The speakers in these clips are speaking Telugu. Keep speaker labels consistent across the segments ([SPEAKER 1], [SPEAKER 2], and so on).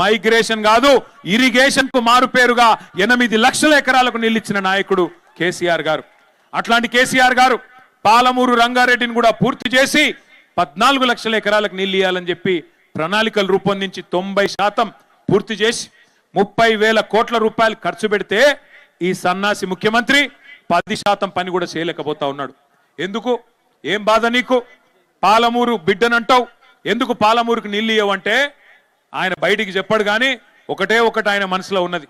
[SPEAKER 1] మైగ్రేషన్ కాదు ఇరిగేషన్కు మారు పేరుగా ఎనిమిది లక్షల ఎకరాలకు నిలిచిన నాయకుడు కేసీఆర్ గారు. అట్లాంటి కేసీఆర్ గారు పాలమూరు రంగారెడ్డిని కూడా పూర్తి చేసి పద్నాలుగు లక్షల ఎకరాలకు నీళ్ళు ఇవ్వాలని చెప్పి ప్రణాళికలు రూపొందించి తొంభై శాతం పూర్తి చేసి ముప్పై వేల కోట్ల రూపాయలు ఖర్చు పెడితే ఈ సన్నాసి ముఖ్యమంత్రి పది శాతం పని కూడా చేయలేకపోతా ఉన్నాడు. ఎందుకు? ఏం బాధ నీకు? పాలమూరు బిడ్డనంటావు. ఎందుకు పాలమూరుకు నీళ్ళు ఇవ్వవంటే ఆయన బయటికి చెప్పాడు కానీ ఒకటే ఒకటి ఆయన మనసులో ఉన్నది.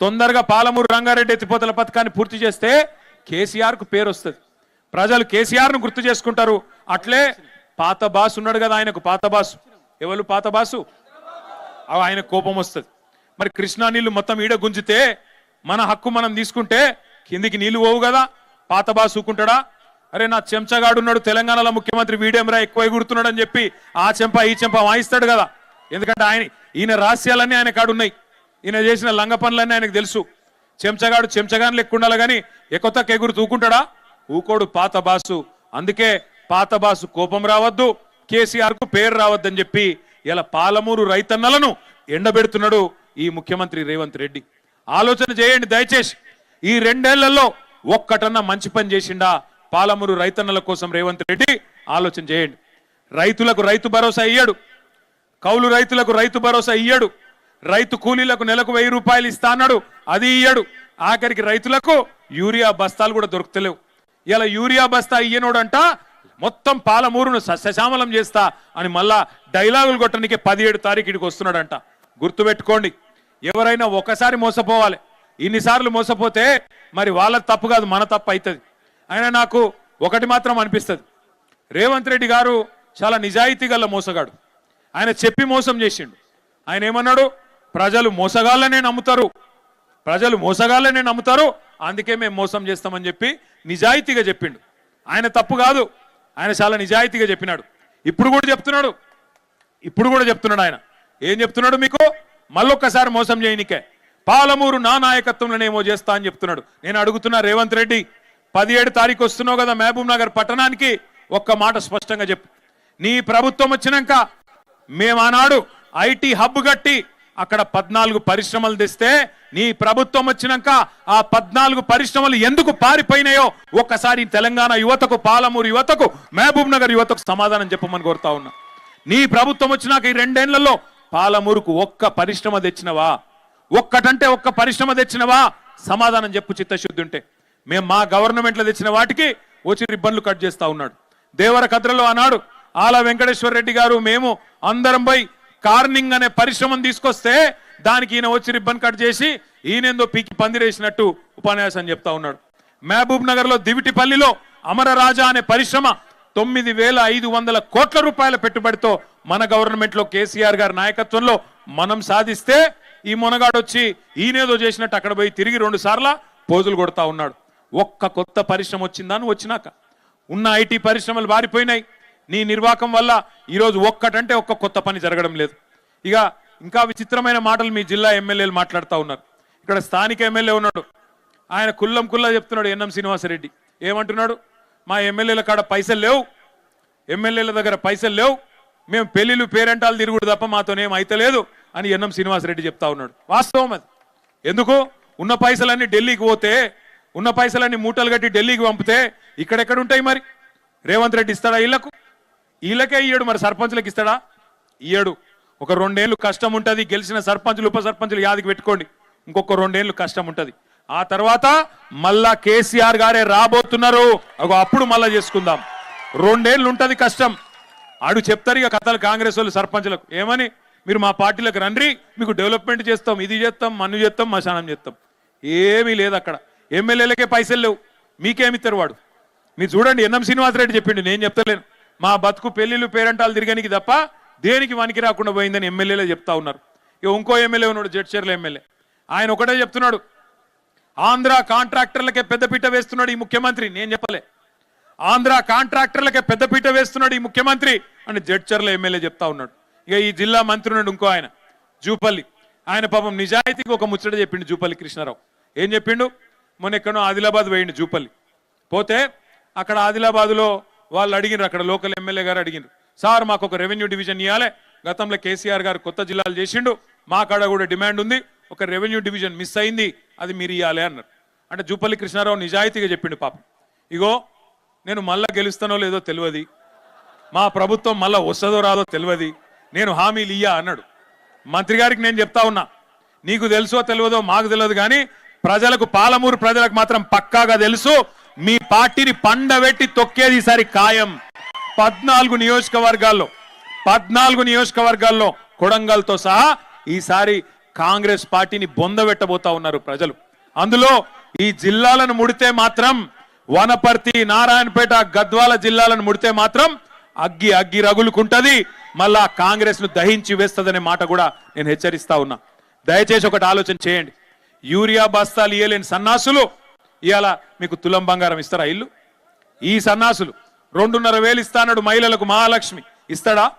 [SPEAKER 1] తొందరగా పాలమూరు రంగారెడ్డి ఎత్తిపోతల పథకాన్ని పూర్తి చేస్తే కేసీఆర్కు పేరు వస్తుంది. ప్రజలు కేసీఆర్ను గుర్తు చేసుకుంటారు. అట్లే పాత బాసు ఉన్నాడు కదా ఆయనకు పాత బాసు. ఎవరు పాత బాసు? అవి ఆయన కోపం వస్తుంది. మరి కృష్ణా నీళ్ళు మొత్తం ఈడ గుంజితే మన హక్కు మనం తీసుకుంటే కిందికి నీళ్ళు పోవు కదా? పాత బాసుకుంటాడా అరే నా చెంచగాడు ఉన్నాడు తెలంగాణలో ముఖ్యమంత్రి వీడేమరా ఎక్కువ ఎగురుతున్నాడు అని చెప్పి ఆ చెంప ఈ చెంప వాయిస్తాడు కదా? ఎందుకంటే ఆయన ఈయన రహస్యాలన్నీ ఆయన కాడున్నాయి. ఈయన చేసిన లంగ పనులన్నీ ఆయనకు తెలుసు. చెంచగాడు చెంచగాని లెక్కుండాలి కానీ ఎకొత్తకు ఎగురు తూకుంటాడా? ఊకోడు పాత బాసు. అందుకే పాత బాసు కోపం రావద్దు కేసీఆర్కు పేరు రావద్దని చెప్పి ఇలా పాలమూరు రైతన్నలను ఎండబెడుతున్నాడు ఈ ముఖ్యమంత్రి రేవంత్ రెడ్డి. ఆలోచన చేయండి దయచేసి. ఈ రెండేళ్ళలో ఒక్కటన్నా మంచి పని చేసిండా పాలమూరు రైతన్నల కోసం రేవంత్ రెడ్డి? ఆలోచన చేయండి. రైతులకు రైతు భరోసా ఇయ్యాడు. కౌలు రైతులకు రైతు భరోసా ఇయ్యడు. రైతు కూలీలకు నెలకు వెయ్యి రూపాయలు ఇస్తా అన్నాడు. అది ఇయ్యడు. ఆఖరికి రైతులకు యూరియా బస్తాలు కూడా దొరుకుతలేవు. ఇలా యూరియా బస్తా ఇయ్యనోడంట మొత్తం పాలమూరును సస్యశ్యామలం చేస్తా అని మళ్ళా డైలాగులు కొట్టడానికి పదిహేడు తారీఖు ఇడికి వస్తున్నాడంట. గుర్తుపెట్టుకోండి ఎవరైనా ఒకసారి మోసపోవాలి. ఇన్నిసార్లు మోసపోతే మరి వాళ్ళ తప్పు కాదు మన తప్పు అవుతుంది అయినా నాకు ఒకటి మాత్రం అనిపిస్తుంది. రేవంత్ రెడ్డి గారు చాలా నిజాయితీ గల మోసగాడు. ఆయన చెప్పి మోసం చేసిండు. ఆయన ఏమన్నాడు? ప్రజలు మోసగాళ్ళనే నమ్ముతారు. ప్రజలు మోసగాళ్ళనే నమ్ముతారు. అందుకే మేము మోసం చేస్తామని చెప్పి నిజాయితీగా చెప్పిండు. ఆయన తప్పు కాదు. ఆయన చాలా నిజాయితీగా చెప్పినాడు. ఇప్పుడు కూడా చెప్తున్నాడు. ఇప్పుడు కూడా చెప్తున్నాడు ఆయన. ఏం చెప్తున్నాడు మీకు? మళ్ళొక్కసారి మోసం చేయనికే. పాలమూరు నా నాయకత్వంలోనేమో చేస్తా అని చెప్తున్నాడు. నేను అడుగుతున్నా రేవంత్ రెడ్డి పదిహేడు తారీఖు వస్తున్నావు కదా మహబూబ్ నగర్ పట్టణానికి ఒక్క మాట స్పష్టంగా చెప్పు. నీ ప్రభుత్వం వచ్చినాక మేము ఆనాడు ఐటీ హబ్ కట్టి అక్కడ పద్నాలుగు పరిశ్రమలు తెస్తే నీ ప్రభుత్వం వచ్చినాక ఆ పద్నాలుగు పరిశ్రమలు ఎందుకు పారిపోయినాయో ఒక్కసారి తెలంగాణ యువతకు పాలమూరు యువతకు మహబూబ్ నగర్ యువతకు సమాధానం చెప్పమని కోరుతా ఉన్నా. నీ ప్రభుత్వం వచ్చినాక ఈ రెండేళ్ళలో పాలమూరుకు ఒక్క పరిశ్రమ తెచ్చినవా? ఒక్కటంటే ఒక్క పరిశ్రమ తెచ్చినవా? సమాధానం చెప్పు చిత్తశుద్ధి ఉంటే. మేము మా గవర్నమెంట్లో తెచ్చిన వాటికి వచ్చి రిబ్బన్లు కట్ చేస్తా ఉన్నాడు. దేవర కద్రలో ఆనాడు ఆల వెంకటేశ్వర రెడ్డి గారు మేము అందరం పోయి కార్నింగ్ అనే పరిశ్రమను తీసుకొస్తే దానికి ఈయన వచ్చి రిబ్బన్ కట్ చేసి ఈయనేందో పీకి పందిరేసినట్టు ఉపన్యాసం చెప్తా ఉన్నాడు. మహబూబ్ నగర్లో దివిటిపల్లిలో అమరరాజా అనే పరిశ్రమ తొమ్మిది వేల ఐదు వందల కోట్ల రూపాయల పెట్టుబడితో మన గవర్నమెంట్లో కేసీఆర్ గారి నాయకత్వంలో మనం సాధిస్తే ఈ మునగాడొచ్చి ఈయనేదో చేసినట్టు అక్కడ పోయి తిరిగి రెండు సార్ల పోజులు కొడతా ఉన్నాడు. ఒక్క కొత్త పరిశ్రమ వచ్చిందా? వచ్చినాక. ఉన్న ఐటీ పరిశ్రమలు వారిపోయినాయి. నీ నిర్వాకం వల్ల ఈరోజు ఒక్కటంటే ఒక్క కొత్త పని జరగడం లేదు. ఇక ఇంకా విచిత్రమైన మాటలు మీ జిల్లా ఎమ్మెల్యేలు మాట్లాడుతూ ఉన్నారు. ఇక్కడ స్థానిక ఎమ్మెల్యే ఉన్నాడు. ఆయన కుల్లం కుల్లా చెప్తున్నాడు ఎన్ఎం శ్రీనివాసరెడ్డి. ఏమంటున్నాడు? మా ఎమ్మెల్యేల కాడ పైసలు లేవు. ఎమ్మెల్యేల దగ్గర పైసలు లేవు. మేము పెళ్ళిళ్ళు పేరెంటాలు తిరుగుడు తప్ప మాతోనేం అయితలేదు అని ఎన్ఎం శ్రీనివాసరెడ్డి చెప్తా ఉన్నాడు. వాస్తవం అది. ఎందుకు? ఉన్న పైసలన్నీ ఢిల్లీకి పోతే ఉన్న పైసలన్నీ మూటలు కట్టి ఢిల్లీకి పంపితే ఇక్కడెక్కడ ఉంటాయి మరి? రేవంత్ రెడ్డి ఇస్తాడా ఇళ్ళకు? వీళ్ళకే ఇయ్యడు మరి సర్పంచులకు ఇస్తాడా? ఇయ్యడు ఒక రెండేళ్ళు కష్టం ఉంటుంది గెలిచిన సర్పంచులు ఉప సర్పంచులు యాదికి పెట్టుకోండి. ఇంకొక రెండేళ్ళు కష్టం ఉంటుంది. ఆ తర్వాత మళ్ళా కేసీఆర్ గారే రాబోతున్నారు. అగో అప్పుడు మళ్ళా చేసుకుందాం. రెండేళ్ళు ఉంటుంది కష్టం. ఆడు చెప్తారు ఇక కథలు కాంగ్రెస్ వాళ్ళు సర్పంచులకు. ఏమని? మీరు మా పార్టీలకు రండి మీకు డెవలప్మెంట్ చేస్తాం ఇది చేస్తాం మన్ను చేస్తాం మశానం చేస్తాం. ఏమీ లేదు అక్కడ. ఎమ్మెల్యేలకే పైసలు లేవు. మీకేమిస్తారు వాడు? మీరు చూడండి ఎన్ఎం శ్రీనివాసరెడ్డి చెప్పిండు నేను చెప్తలేను. మా బతుకు పెళ్ళిళ్ళు పేరంటాలు తిరగనికి తప్ప దేనికి వనికి రాకుండా పోయిందని ఎమ్మెల్యేలే చెప్తా ఉన్నారు. ఇక ఇంకో ఎమ్మెల్యే ఉన్నాడు జడ్చర్ల ఎమ్మెల్యే. ఆయన ఒకటే చెప్తున్నాడు. ఆంధ్ర కాంట్రాక్టర్లకే పెద్దపీట వేస్తున్నాడు ఈ ముఖ్యమంత్రి. నేను చెప్పలే. ఆంధ్ర కాంట్రాక్టర్లకే పెద్దపీట వేస్తున్నాడు ఈ ముఖ్యమంత్రి అని జడ్చర్ల ఎమ్మెల్యే చెప్తా ఉన్నాడు. ఇక ఈ జిల్లా మంత్రి ఉన్నాడు ఇంకో ఆయన జూపల్లి. ఆయన పాపం నిజాయితీకి ఒక ముచ్చట చెప్పిండు జూపల్లి కృష్ణారావు. ఏం చెప్పిండు? మొన్న ఎక్కడో ఆదిలాబాద్ పోయిండు జూపల్లి. పోతే అక్కడ ఆదిలాబాద్లో వాళ్ళు అడిగినారు అక్కడ లోకల్ ఎమ్మెల్యే గారు అడిగినారు. సార్ మాకు ఒక రెవెన్యూ డివిజన్ ఇవ్వాలి గతంలో కేసీఆర్ గారు కొత్త జిల్లాలు చేసిండు. మా కాడ కూడా డిమాండ్ ఉంది. ఒక రెవెన్యూ డివిజన్ మిస్ అయింది. అది మీరు ఇవ్వాలి అన్నారు. అంటే జూపల్లి కృష్ణారావు నిజాయితీగా చెప్పిండు పాపం. ఇగో నేను మళ్ళా గెలుస్తానో లేదో తెలియదు. మా ప్రభుత్వం మళ్ళా వస్తుందో రాదో తెలియదు. నేను హామీలు ఇయ్యా అన్నాడు. మంత్రి గారికి నేను చెప్తా ఉన్నా. నీకు తెలుసో తెలియదో మాకు తెలియదు కానీ ప్రజలకు పాలమూరు ప్రజలకు మాత్రం పక్కాగా తెలుసు. మీ పార్టీని పండబెట్టి తొక్కేది ఈసారి ఖాయం. పద్నాలుగు నియోజకవర్గాల్లో పద్నాలుగు నియోజకవర్గాల్లో కొడంగల్తో సహా ఈసారి కాంగ్రెస్ పార్టీని బొందబెట్టబోతా ఉన్నారు ప్రజలు. అందులో ఈ జిల్లాలను ముడితే మాత్రం వనపర్తి నారాయణపేట గద్వాల జిల్లాలను ముడితే మాత్రం అగ్గి అగ్గి రగులుకుంటది. మళ్ళా కాంగ్రెస్ను దహించి వేస్తుందనే మాట కూడా నేను హెచ్చరిస్తా ఉన్నా. దయచేసి ఒకటి ఆలోచన చేయండి. యూరియా బస్తాలు ఇయ్యలేని సన్నాసులు ఇవాళ మీకు తులం బంగారం ఇస్తారా ఇల్లు? ఈ సన్నాసులు రెండున్నర వేలు ఇస్తానడు మహిళలకు మహాలక్ష్మి. ఇస్తాడా?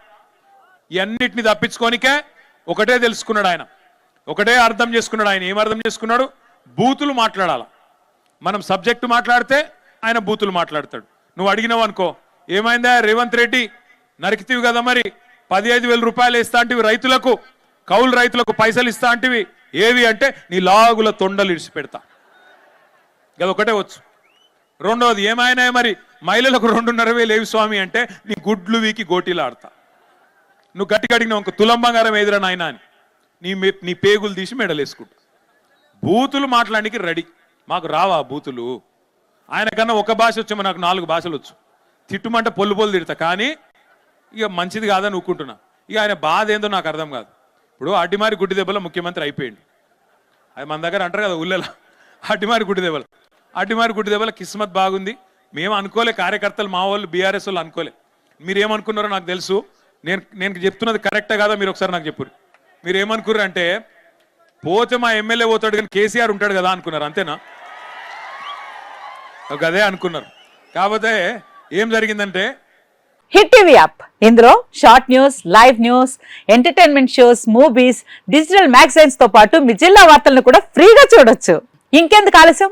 [SPEAKER 1] ఇవన్నిటిని తప్పించుకోనికే ఒకటే తెలుసుకున్నాడు ఆయన. ఒకటే అర్థం చేసుకున్నాడు ఆయన. ఏం అర్థం చేసుకున్నాడు? బూతులు మాట్లాడాల. మనం సబ్జెక్టు మాట్లాడితే ఆయన బూతులు మాట్లాడతాడు. నువ్వు అడిగినావు అనుకో. ఏమైందా? రేవంత్ రెడ్డి నరికితివి కదా మరి. పదిహేను వేల రూపాయలు ఇస్తా అంటివి రైతులకు. కౌలు రైతులకు పైసలు ఇస్తా అంటివి. ఏవి అంటే నీ లాగుల తొండలు ఇడిచి పెడతా అది ఒకటే వచ్చు. రెండవది ఏమైనా మరి మహిళలకు రెండున్నర వేలు ఏవి స్వామి అంటే నీ గుడ్లు వీకి గోటీలు ఆడతా నువ్వు గట్టిగా అడిగినావు ఇంక తులం బంగారం ఎదురా నాయన అని. నీ నీ పేగులు తీసి మెడలేసుకుంటా. బూతులు మాట్లాడానికి రెడీ. మాకు రావా బూతులు? ఆయన కన్నా ఒక భాష వచ్చేమో నాకు నాలుగు భాషలు వచ్చు. తిట్టుమంటే పొల్లు పొల్లు తిడతా కానీ ఇక మంచిది కాదని ఊక్కుంటున్నా ఇక ఆయన బాధ ఏందో నాకు అర్థం కాదు. ఇప్పుడు అడ్డిమారి గుడ్డి దెబ్బలో ముఖ్యమంత్రి అయిపోయింది అది మన దగ్గర అంటారు కదా ఉల్లెల. అడ్డిమారి గుడ్డి దెబ్బలు. అడ్డిమారి గుడ్డి దెబ్బల కిస్మత్ బాగుంది. మేము అనుకోలే కార్యకర్తలు మా వాళ్ళు బీఆర్ఎస్ వాళ్ళు అనుకోలే. మీరు ఏమనుకున్నారో నాకు తెలుసు. నేను నేను చెప్తున్నది కరెక్టే కాదా మీరు ఒకసారి నాకు చెప్పు మీరు ఏమనుకున్నారు అంటే పోతే మా ఎమ్మెల్యే పోతాడు కానీ కేసీఆర్ ఉంటాడు కదా అనుకున్నారు అంతేనా? ఒక అదే అనుకున్నారు. కాకపోతే ఏం జరిగిందంటే
[SPEAKER 2] హిట్ టీవీ యాప్. ఇందులో short news live news entertainment shows movies digital మ్యాగజైన్స్తో పాటు మీ జిల్లా వార్తలను కూడా ఫ్రీగా చూడొచ్చు. ఇంకెందుకు ఆలస్యం?